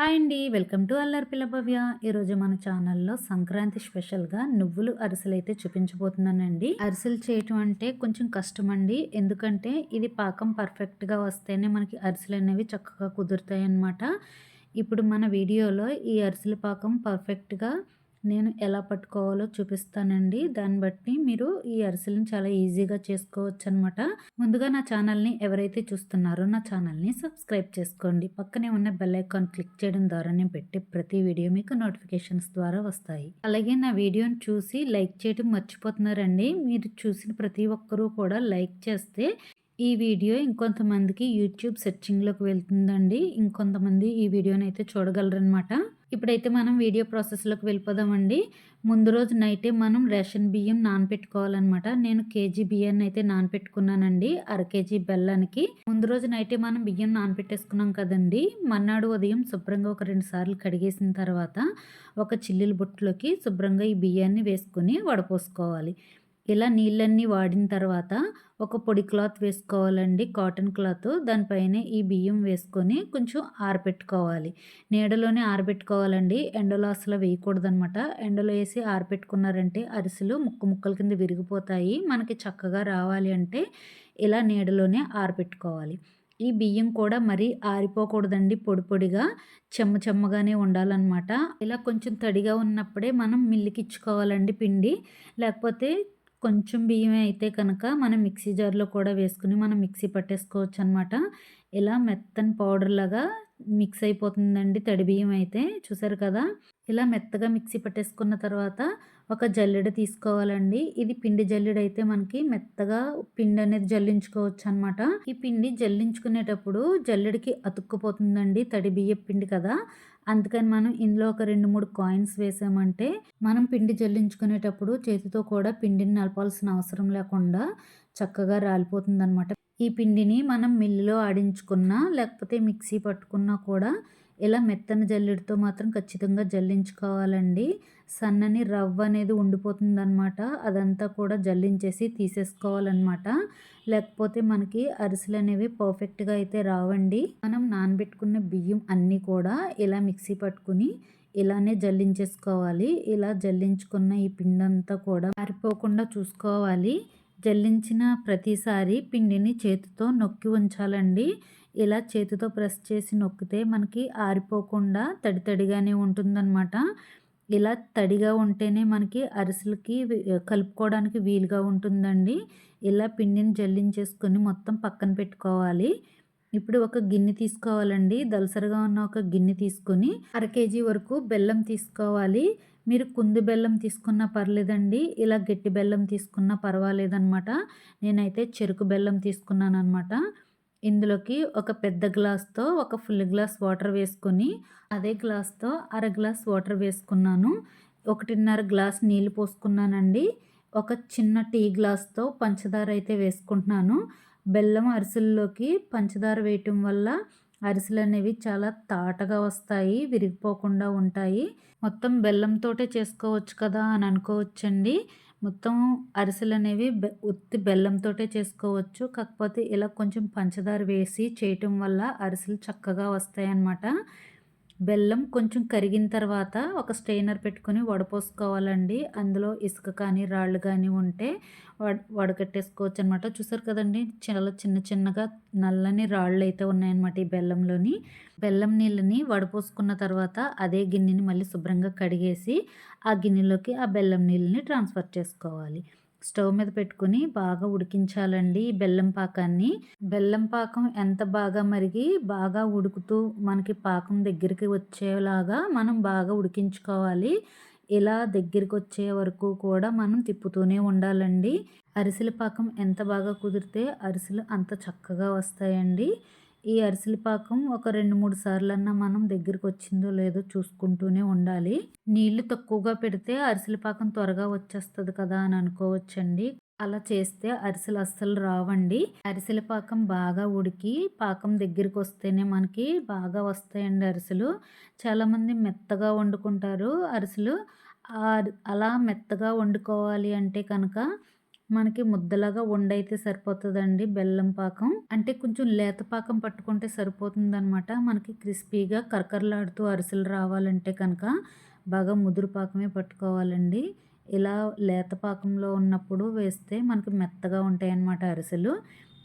Hi అండి. Welcome to Allari పిల్ల భవ్య. ఈరోజు మన ఛానల్లో సంక్రాంతి స్పెషల్గా నువ్వులు అరిసెలు అయితే చూపించబోతున్నానండి. అరిసెలు చేయటం అంటే కొంచెం కష్టం అండి ఎందుకంటే ఇది పాకం పర్ఫెక్ట్గా వస్తేనే మనకి అరిసెలు అనేవి చక్కగా కుదురుతాయి అన్నమాట ఇప్పుడు మన వీడియోలో ఈ అరిసెల పాకం పర్ఫెక్ట్గా నేను ఎలా పట్టుకోవాలో చూపిస్తానండి. దాన్ని బట్టి మీరు ఈ అరిసెలను చాలా ఈజీగా చేసుకోవచ్చు అనమాట ముందుగా నా ఛానల్ని ఎవరైతే చూస్తున్నారో నా ఛానల్ని సబ్స్క్రైబ్ చేసుకోండి. పక్కనే ఉన్న బెల్ ఐకాన్ క్లిక్ చేయడం ద్వారా నేను పెట్టే ప్రతి వీడియో మీకు నోటిఫికేషన్స్ ద్వారా వస్తాయి. అలాగే నా వీడియోని చూసి లైక్ చేయడం మర్చిపోతున్నారండి. మీరు చూసిన ప్రతి ఒక్కరూ కూడా లైక్ చేస్తే ఈ వీడియో ఇంకొంతమందికి యూట్యూబ్ సెర్చింగ్లోకి వెళ్తుందండి. ఇంకొంతమంది ఈ వీడియోని అయితే చూడగలరనమాట. ఇప్పుడైతే మనం వీడియో ప్రాసెస్లోకి వెళ్ళిపోదామండి. ముందు రోజు నైటే మనం రేషన్ బియ్యం నానపెట్టుకోవాలన్నమాట. నేను కేజీ బియ్యాన్ని అయితే నానపెట్టుకున్నానండి అర కేజీ బెల్లానికి. ముందు రోజు నైటే మనం బియ్యం నానపెట్టేసుకున్నాం కదండి. మన్నాడు ఉదయం శుభ్రంగా ఒక రెండు సార్లు కడిగేసిన తర్వాత ఒక చిల్లిల బొట్టులోకి శుభ్రంగా ఈ బియ్యాన్ని వేసుకొని వడపోసుకోవాలి. ఇలా నీళ్ళన్నీ వాడిన తర్వాత ఒక పొడి క్లాత్ వేసుకోవాలండి కాటన్ క్లాత్. దానిపైన ఈ బియ్యం వేసుకొని కొంచెం ఆరబెట్టుకోవాలి నీడలోనే ఆరబెట్టుకోవాలండి ఎండలో అసలు వేయకూడదనమాట ఎండలో వేసి ఆరబెట్టుకున్నారంటే అరిసెలు ముక్క ముక్కల కింద విరిగిపోతాయి. మనకి చక్కగా రావాలి అంటే ఇలా నీడలోనే ఆరబెట్టుకోవాలి ఈ బియ్యం కూడా మరీ ఆరిపోకూడదండి. పొడి పొడిగా చెమ్మ చెమ్మగానే ఉండాలన్నమాట. ఇలా కొంచెం తడిగా ఉన్నప్పుడే మనం మిల్లికిచ్చుకోవాలండి పిండి. లేకపోతే కొంచెం బియ్యం అయితే కనుక మనం మిక్సీ జార్లో కూడా వేసుకుని మనం మిక్సీ పట్టేసుకోవచ్చు అనమాట ఇలా మెత్తని పౌడర్ లాగా మిక్స్ అయిపోతుందండి తడి బియ్యం అయితే. చూసారు కదా? ఇలా మెత్తగా మిక్సీ పట్టేసుకున్న తర్వాత ఒక జల్లెడ తీసుకోవాలండి. ఇది పిండి జల్లెడ అయితే మనకి మెత్తగా పిండి అనేది జల్లించుకోవచ్చు అనమాట ఈ పిండి జల్లించుకునేటప్పుడు జల్లెడికి అతుక్కుపోతుందండి తడి బియ్య పిండి కదా? అందుకని మనం ఇందులో ఒక రెండు మూడు కాయిన్స్ వేసామంటే మనం పిండి జల్లించుకునేటప్పుడు చేతితో కూడా పిండిని నలపాల్సిన అవసరం లేకుండా చక్కగా రాలిపోతుంది అనమాట ఈ పిండిని మనం మిల్లులో ఆడించుకున్నా లేకపోతే మిక్సీ పట్టుకున్నా కూడా ఇలా మెత్తని జల్లెడతో మాత్రం ఖచ్చితంగా జల్లించుకోవాలండి. సన్నని రవ్వ అనేది ఉండిపోతుందన్నమాట. అదంతా కూడా జల్లించేసి తీసేసుకోవాలన్నమాట. లేకపోతే మనకి అరిసెలు అనేవి పర్ఫెక్ట్గా అయితే రావండి. మనం నానబెట్టుకున్న బియ్యం అన్నీ కూడా ఇలా మిక్సీ పట్టుకుని ఇలానే జల్లించేసుకోవాలి. ఇలా జల్లించుకున్న ఈ పిండి అంతా కూడా మారిపోకుండా చూసుకోవాలి. జల్లించిన ప్రతిసారి పిండిని చేతితో నొక్కి ఉంచాలండి. ఇలా చేతితో ప్రెస్ చేసి నొక్కితే మనకి ఆరిపోకుండా తడి తడిగానే ఉంటుందన్నమాట. ఇలా తడిగా ఉంటేనే మనకి అరిసెలకి కలుపుకోవడానికి వీలుగా ఉంటుందండి. ఇలా పిండిని జల్లించేసుకొని మొత్తం పక్కన పెట్టుకోవాలి. ఇప్పుడు ఒక గిన్నె తీసుకోవాలండి. దలసరిగా ఉన్న ఒక గిన్నె తీసుకొని అర కేజీ వరకు బెల్లం తీసుకోవాలి. మీరు కుంది బెల్లం తీసుకున్నా పర్లేదండి. ఇలా గట్టి బెల్లం తీసుకున్నా పర్వాలేదనమాట నేనైతే చెరుకు బెల్లం తీసుకున్నాను అనమాట ఇందులోకి ఒక పెద్ద గ్లాస్తో ఒక ఫుల్ గ్లాస్ వాటర్ వేసుకొని అదే గ్లాస్తో అర గ్లాస్ వాటర్ వేసుకున్నాను. ఒకటిన్నర గ్లాస్ నీళ్ళు పోసుకున్నానండి. ఒక చిన్న టీ గ్లాస్తో పంచదార అయితే వేసుకుంటున్నాను. బెల్లం అరిసెల్లోకి పంచదార వేయటం వల్ల అరిసెలు అనేవి చాలా తాటగా వస్తాయి విరిగిపోకుండా ఉంటాయి. మొత్తం బెల్లంతోటే చేసుకోవచ్చు కదా అని అనుకోవచ్చండి. మొత్తం అరిసెలు అనేవి ఉత్తి బెల్లంతో చేసుకోవచ్చు. కాకపోతే ఇలా కొంచెం పంచదార వేసి చేయటం వల్ల అరిసెలు చక్కగా వస్తాయి అన్నమాట బెల్లం కొంచెం కరిగిన తర్వాత ఒక స్టెయినర్ పెట్టుకొని వడపోసుకోవాలండి. అందులో ఇసుక కానీ రాళ్ళు కానీ ఉంటే వడ వడకట్టేసుకోవచ్చు అనమాట చూసారు కదండి చాలా చిన్న చిన్నగా నల్లని రాళ్ళు అయితే ఉన్నాయన్నమాట ఈ బెల్లంలోని. బెల్లం నీళ్ళని వడపోసుకున్న తర్వాత అదే గిన్నెని మళ్ళీ శుభ్రంగా కడిగేసి ఆ గిన్నెలోకి ఆ బెల్లం నీళ్ళని ట్రాన్స్ఫర్ చేసుకోవాలి. స్టవ్ మీద పెట్టుకుని బాగా ఉడికించాలండి బెల్లం పాకాన్ని. బెల్లం పాకం ఎంత బాగా మరిగి బాగా ఉడుకుతూ మనకి పాకం దగ్గరికి వచ్చేలాగా మనం బాగా ఉడికించుకోవాలి. ఇలా దగ్గరికి వచ్చే వరకు కూడా మనం తిప్పుతూనే ఉండాలండి. అరిసెల పాకం ఎంత బాగా కుదిరితే అరిసెలు అంత చక్కగా వస్తాయండి. ఈ అరిసెల పాకం ఒక రెండు మూడు సార్లన్నా మనం దగ్గరికి వచ్చిందో లేదో చూసుకుంటూనే ఉండాలి. నీళ్ళు తక్కువగా పెడితే అరిసెల పాకం త్వరగా వచ్చేస్తుంది కదా అని అనుకోవచ్చండి. అలా చేస్తే అరిసెలు అస్సలు రావండి. అరిసెల పాకం బాగా ఉడికి పాకం దగ్గరికి వస్తేనే మనకి బాగా వస్తాయండి అరిసెలు. చాలామంది మెత్తగా వండుకుంటారు అరిసెలు. అలా మెత్తగా వండుకోవాలి అంటే కనుక మనకి ముద్దలాగా ఉండైతే సరిపోతుందండి బెల్లం పాకం. అంటే కొంచెం లేత పాకం పట్టుకుంటే సరిపోతుందనమాట మనకి క్రిస్పీగా కరకరలాడుతూ అరిసెలు రావాలంటే కనుక బాగా ముదురు పాకమే పట్టుకోవాలండి. ఇలా లేత పాకంలో ఉన్నప్పుడు వేస్తే మనకి మెత్తగా ఉంటాయి అన్నమాట అరిసెలు.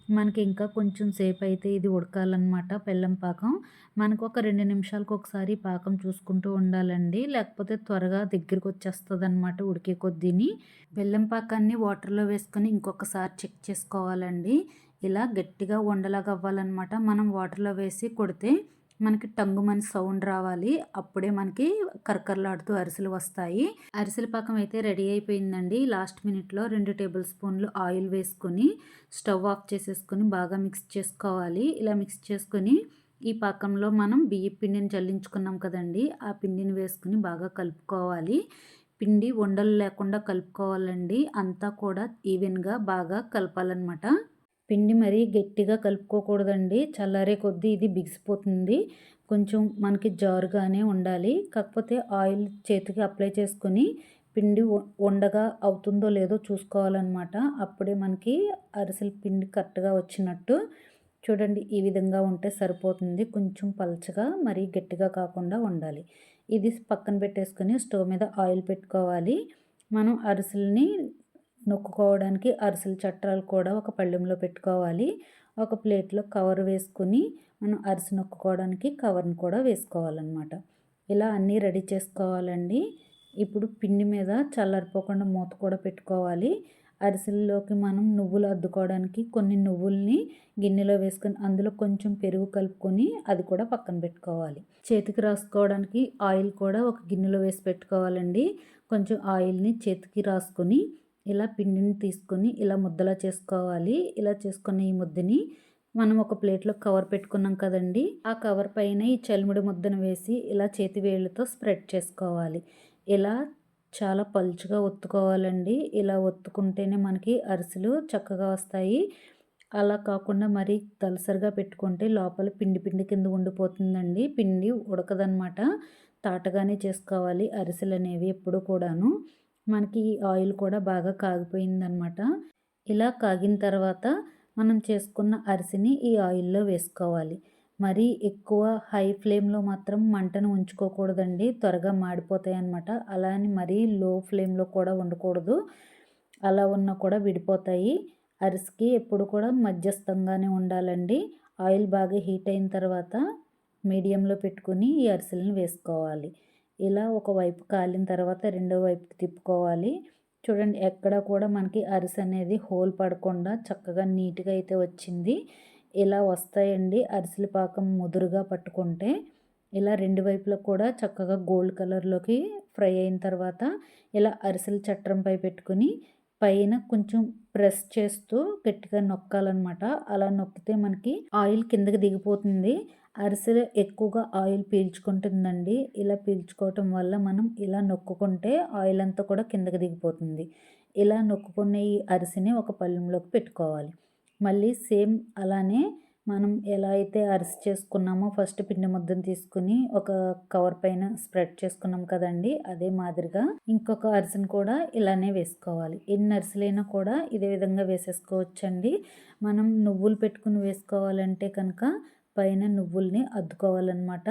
మనకి ఇంకా కొంచెం సేపు అయితే ఇది ఉడకాలన్నమాట బెల్లం పాకం. మనకు ఒక రెండు నిమిషాలకు ఒకసారి పాకం చూసుకుంటూ ఉండాలండి. లేకపోతే త్వరగా దగ్గరికి వచ్చేస్తుంది అనమాట ఉడికే కొద్దీని. బెల్లం పాకాన్ని వాటర్లో వేసుకొని ఇంకొకసారి చెక్ చేసుకోవాలండి. ఇలా గట్టిగా ఉండలాగా అవ్వాలన్నమాట మనం వాటర్లో వేసి కొడితే మనకి టంగుమని సౌండ్ రావాలి. అప్పుడే మనకి కరకరలాడుతూ అరిసెలు వస్తాయి. అరిసెల పాకం అయితే రెడీ అయిపోయిందండి. లాస్ట్ మినిట్లో రెండు టేబుల్ స్పూన్లు ఆయిల్ వేసుకొని స్టవ్ ఆఫ్ చేసేసుకొని బాగా మిక్స్ చేసుకోవాలి. ఇలా మిక్స్ చేసుకొని ఈ పాకంలో మనం బియ్య పిండిని చల్లించుకున్నాం కదండి. ఆ పిండిని వేసుకుని బాగా కలుపుకోవాలి. పిండి ఉండలు లేకుండా కలుపుకోవాలండి. అంతా కూడా ఈవెన్గా బాగా కలపాలన్నమాట. పిండి మరీ గట్టిగా కలుపుకోకూడదండి. చల్లారే కొద్దీ ఇది బిగిసిపోతుంది. కొంచెం మనకి జారుగానే ఉండాలి. కాకపోతే ఆయిల్ చేతికి అప్లై చేసుకొని పిండి ఉండగా అవుతుందో లేదో చూసుకోవాలన్నమాట. అప్పుడే మనకి అరిసెల పిండి కరెక్ట్గా వచ్చినట్టు చూడండి. ఈ విధంగా ఉంటే సరిపోతుంది. కొంచెం పలచగా మరీ గట్టిగా కాకుండా ఉండాలి. ఇది పక్కన పెట్టేసుకొని స్టవ్ మీద ఆయిల్ పెట్టుకోవాలి. మనం అరిసెల్ని నొక్కుకోవడానికి అరిసెల చట్రాలు కూడా ఒక పళ్ళెంలో పెట్టుకోవాలి. ఒక ప్లేట్లో కవర్ వేసుకుని మనం అరిసె నొక్కుకోవడానికి కవర్ని కూడా వేసుకోవాలన్నమాట. ఇలా అన్నీ రెడీ చేసుకోవాలండి. ఇప్పుడు పిండి మీద చల్లారిపోకుండా మూత కూడా పెట్టుకోవాలి. అరిసెల్లోకి మనం నువ్వులు అద్దుకోవడానికి కొన్ని నువ్వుల్ని గిన్నెలో వేసుకొని అందులో కొంచెం పెరుగు కలుపుకొని అది కూడా పక్కన పెట్టుకోవాలి. చేతికి రాసుకోవడానికి ఆయిల్ కూడా ఒక గిన్నెలో వేసి పెట్టుకోవాలండి. కొంచెం ఆయిల్ని చేతికి రాసుకొని ఇలా పిండిని తీసుకొని ఇలా ముద్దలా చేసుకోవాలి. ఇలా చేసుకున్న ఈ ముద్దని మనం ఒక ప్లేట్లో కవర్ పెట్టుకున్నాం కదండి. ఆ కవర్ పైన ఈ చలిముడి ముద్దను వేసి ఇలా చేతి వేళ్ళతో స్ప్రెడ్ చేసుకోవాలి. ఇలా చాలా పలుచుగా ఒత్తుకోవాలండి. ఇలా ఒత్తుకుంటేనే మనకి అరిసెలు చక్కగా వస్తాయి. అలా కాకుండా మరీ తలసరిగా పెట్టుకుంటే లోపల పిండి పిండి కింద ఉండిపోతుందండి. పిండి ఉడకదనమాట తాటగానే చేసుకోవాలి అరిసెలు అనేవి ఎప్పుడు కూడాను. మనకి ఆయిల్ కూడా బాగా కాగిపోయిందనమాట ఇలా కాగిన తర్వాత మనం చేసుకున్న అరిసిని ఈ ఆయిల్లో వేసుకోవాలి. మరీ ఎక్కువ హై ఫ్లేమ్లో మాత్రం మంటను ఉంచుకోకూడదండి. త్వరగా మాడిపోతాయి అన్నమాట అలా అని మరీ లో ఫ్లేమ్లో కూడా ఉండకూడదు అలా ఉన్నా కూడా విడిపోతాయి. అరిసికి ఎప్పుడు కూడా మధ్యస్థంగానే ఉండాలండి. ఆయిల్ బాగా హీట్ అయిన తర్వాత మీడియంలో పెట్టుకుని ఈ అరిసెలను వేసుకోవాలి. ఇలా ఒక వైపు కాలిన తర్వాత రెండో వైపుకి తిప్పుకోవాలి. చూడండి ఎక్కడ కూడా మనకి అరిసె అనేది హోల్ పడకుండా చక్కగా నీట్గా అయితే వచ్చింది. ఇలా వస్తాయండి అరిసెల పాకం ముదురుగా పట్టుకుంటే. ఇలా రెండు వైపులకు కూడా చక్కగా గోల్డ్ కలర్లోకి ఫ్రై అయిన తర్వాత ఇలా అరిసెల చట్రంపై పెట్టుకుని పైన కొంచెం ప్రెస్ చేస్తూ గట్టిగా నొక్కాలన్నమాట. అలా నొక్కితే మనకి ఆయిల్ కిందకి దిగిపోతుంది. అరిసెలు ఎక్కువగా ఆయిల్ పీల్చుకుంటుందండి. ఇలా పీల్చుకోవటం వల్ల మనం ఇలా నొక్కుకుంటే ఆయిల్ అంతా కూడా కిందకి దిగిపోతుంది. ఇలా నొక్కుకున్న ఈ అరిసెని ఒక పళ్ళెంలోకి పెట్టుకోవాలి. మళ్ళీ సేమ్ అలానే మనం ఎలా అయితే అరిసి చేసుకున్నామో ఫస్ట్ పిండి ముద్దను తీసుకుని ఒక కవర్ పైన స్ప్రెడ్ చేసుకున్నాం కదండి అదే మాదిరిగా ఇంకొక అరిసెను కూడా ఇలానే వేసుకోవాలి. ఎన్ని అరిసెలైనా కూడా ఇదే విధంగా వేసేసుకోవచ్చండి. మనం నువ్వులు పెట్టుకుని వేసుకోవాలంటే కనుక పైన నువ్వుల్ని అద్దుకోవాలన్నమాట.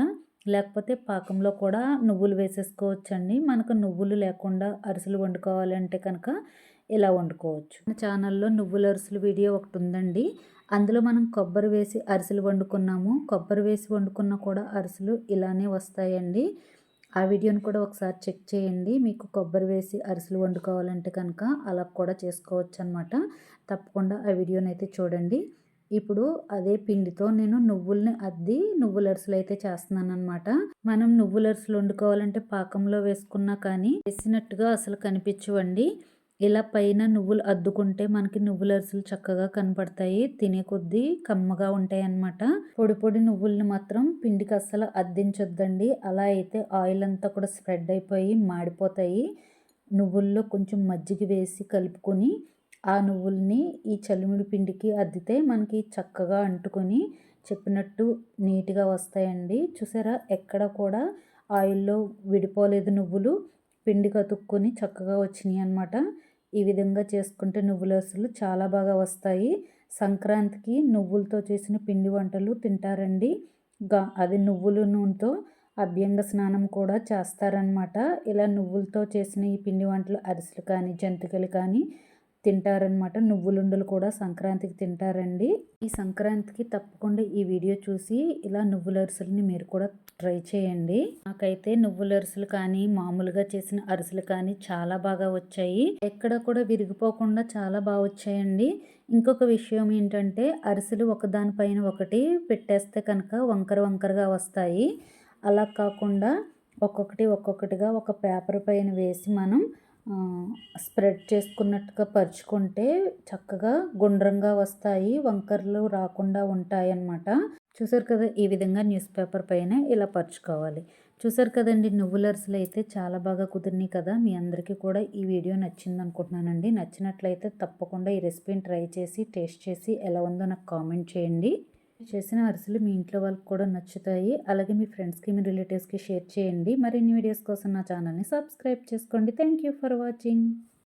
లేకపోతే పాకంలో కూడా నువ్వులు వేసేసుకోవచ్చండి. మనకు నువ్వులు లేకుండా అరిసెలు వండుకోవాలంటే కనుక ఇలా వండుకోవచ్చు. మన ఛానల్లో నువ్వుల అరిసెలు వీడియో ఒకటి ఉందండి. అందులో మనం కొబ్బరి వేసి అరిసెలు వండుకున్నాము. కొబ్బరి వేసి వండుకున్న కూడా అరిసెలు ఇలానే వస్తాయండి. ఆ వీడియోని కూడా ఒకసారి చెక్ చేయండి. మీకు కొబ్బరి వేసి అరిసెలు వండుకోవాలంటే కనుక అలా కూడా చేసుకోవచ్చు అనమాట తప్పకుండా ఆ వీడియోని అయితే చూడండి. ఇప్పుడు అదే పిండితో నేను నువ్వుల్ని అద్ది నువ్వుల అరుసులు అయితే చేస్తున్నాను అనమాట మనం నువ్వుల అరుసులు వండుకోవాలంటే పాకంలో వేసుకున్నా కానీ వేసినట్టుగా అసలు కనిపించవండి. ఇలా పైన నువ్వులు అద్దుకుంటే మనకి నువ్వుల అరుసులు చక్కగా కనపడతాయి తినే కొద్దీ కమ్మగా ఉంటాయి అన్నమాట పొడి పొడి నువ్వుల్ని మాత్రం పిండికి అస్సలు అద్దించొద్దండి. అలా అయితే ఆయిల్ అంతా కూడా స్ప్రెడ్ అయిపోయి మాడిపోతాయి. నువ్వుల్లో కొంచెం మజ్జిగ వేసి కలుపుకొని ఆ నువ్వుల్ని ఈ చలిమిడి పిండికి అద్దితే మనకి చక్కగా అంటుకొని చెప్పినట్టు నీట్గా వస్తాయండి. చూసారా? ఎక్కడ కూడా ఆయిల్లో విడిపోలేదు నువ్వులు. పిండి కతుక్కొని చక్కగా వచ్చినాయి అనమాట ఈ విధంగా చేసుకుంటే నువ్వుల చాలా బాగా వస్తాయి. సంక్రాంతికి నువ్వులతో చేసిన పిండి వంటలు తింటారండి. గా అది నువ్వుల నూనెతో అభ్యంగ స్నానం కూడా చేస్తారనమాట ఇలా నువ్వులతో చేసిన ఈ పిండి వంటలు అరిసెలు కానీ జంతికలు కానీ తింటారనమాట నువ్వులుండలు కూడా సంక్రాంతికి తింటారండి. ఈ సంక్రాంతికి తప్పకుండా ఈ వీడియో చూసి ఇలా నువ్వుల అరిసెలని మీరు కూడా ట్రై చేయండి. నాకైతే నువ్వుల అరిసెలు కానీ మామూలుగా చేసిన అరిసెలు కానీ చాలా బాగా వచ్చాయి. ఎక్కడ కూడా విరిగిపోకుండా చాలా బాగా వచ్చాయండి. ఇంకొక విషయం ఏంటంటే అరిసెలు ఒకదానిపైన ఒకటి పెట్టేస్తే కనుక వంకర వంకరగా వస్తాయి. అలా కాకుండా ఒక్కొక్కటి ఒక్కొక్కటిగా ఒక పేపర్ పైన వేసి మనం స్ప్రెడ్ చేసుకున్నట్టుగా పరుచుకుంటే చక్కగా గుండ్రంగా వస్తాయి వంకర్లు రాకుండా ఉంటాయి అన్నమాట చూసారు కదా ఈ విధంగా న్యూస్ పేపర్ పైన ఇలా పరుచుకోవాలి. చూసారు కదండి నువ్వుల అరిసెలు అయితే చాలా బాగా కుదిరినాయి కదా. మీ అందరికీ కూడా ఈ వీడియో నచ్చింది అనుకుంటున్నానండి. నచ్చినట్లయితే తప్పకుండా ఈ రెసిపీని ట్రై చేసి టేస్ట్ చేసి ఎలా ఉందో నాకు కామెంట్ చేయండి. చేసిన అరిసెలు మీ ఇంట్లో వాళ్ళకి కూడా నచ్చుతాయి. అలాగే మీ ఫ్రెండ్స్కి మీ రిలేటివ్స్కి షేర్ చేయండి. మరిన్ని వీడియోస్ కోసం నా ఛానల్ని సబ్స్క్రైబ్ చేసుకోండి. Thank you for watching.